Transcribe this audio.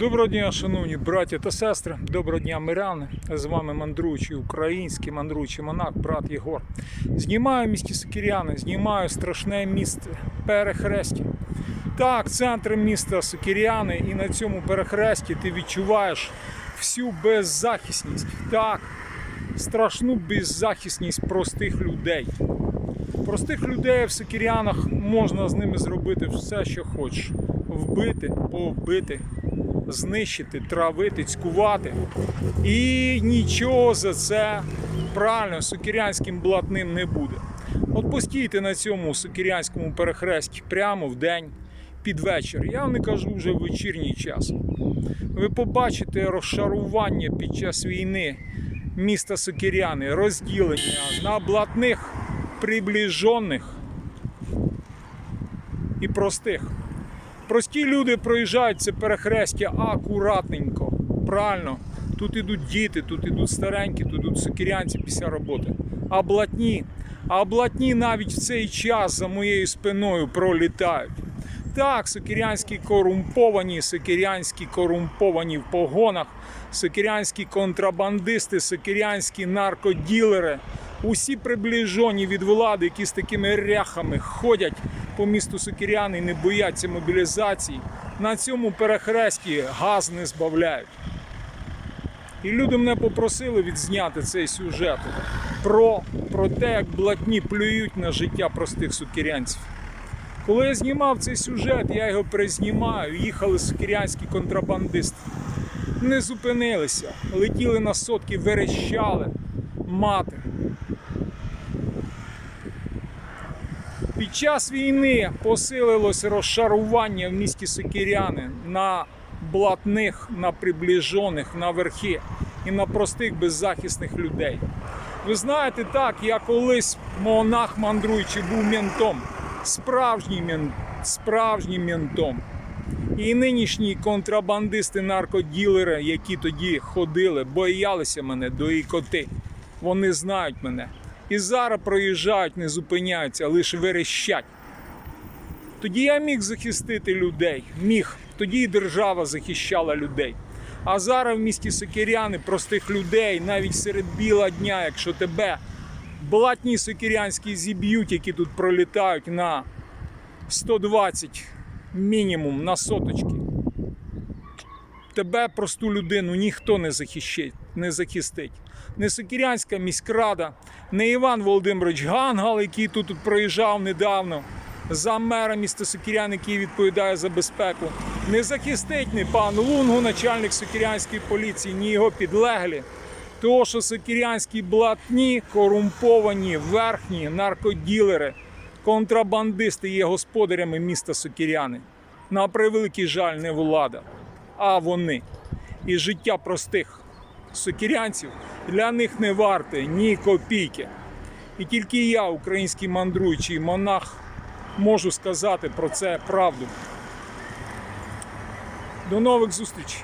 Доброго дня, шановні браті та сестри. Доброго дня, миряни. З вами мандруючий український мандруючий монах, брат Єгор. Знімаю місті Сокіряни, знімаю страшне місце перехрестя. Так, центр міста Сокіряни, і на цьому перехресті ти відчуваєш всю беззахисність. Так, страшну беззахисність простих людей. Простих людей в Сокірянах можна з ними зробити все, що хочеш. Вбити, повбити, знищити, травити, цькувати. І нічого за це правильно сокірянським блатним не буде. От постійте на цьому сокірянському перехресті прямо в день, під вечір. Я не кажу вже в вечірній час. Ви побачите розшарування під час війни міста Сокіряни, розділення на блатних, приближених і простих. Прості люди проїжджають це перехрестя акуратненько, правильно. Тут ідуть діти, тут ідуть старенькі, тут ідуть сокірянці після роботи. А блатні, а блатні навіть в цей час за моєю спиною пролітають. Так, сокірянські корумповані, сокірянські корумповані в погонах, сокірянські контрабандисти, сокірянські наркоділери, усі приближені від влади, які з такими ряхами ходять по місту Сокіряни і не бояться мобілізації, на цьому перехресті газ не збавляють. І люди мене попросили відзняти цей сюжет про, про те, як блатні плюють на життя простих сукірянців. Коли я знімав цей сюжет, я його перезнімаю, їхали сукірянські контрабандисти. Не зупинилися, летіли на сотки, верещали, мати. Під час війни посилилось розшарування в місті Сокіряни на блатних, на приближених, на верхи і на простих беззахисних людей. Ви знаєте, так, я колись монах мандруючий був ментом, справжнім, мен- справжнім ментом. І нинішні контрабандисти, наркоділери, які тоді ходили, боялися мене до ікоти. Вони знають мене. І зараз проїжджають, не зупиняються, лише верещать. Тоді я міг захистити людей. Міг. Тоді і держава захищала людей. А зараз в місті Сокиряни простих людей, навіть серед біла дня, якщо тебе блатні сокирянські зіб'ють, які тут пролітають на 120 мінімум на соточки. Тебе, просту людину, ніхто не захищить, не захистить. Не Сокірянська міськрада, не Іван Володимирович Гангал, який тут, проїжджав недавно, за мера міста Сокірян, який відповідає за безпеку. Не захистить ні пан Лунгу, начальник Сокірянської поліції, ні його підлеглі. Того, що сокірянські блатні, корумповані, верхні наркоділери, контрабандисти є господарями міста Сокіряни. На превеликий жаль, не влада, а вони. І життя простих сокірянців для них не варте ні копійки. І тільки я, український мандруючий монах, можу сказати про це правду. До нових зустрічей!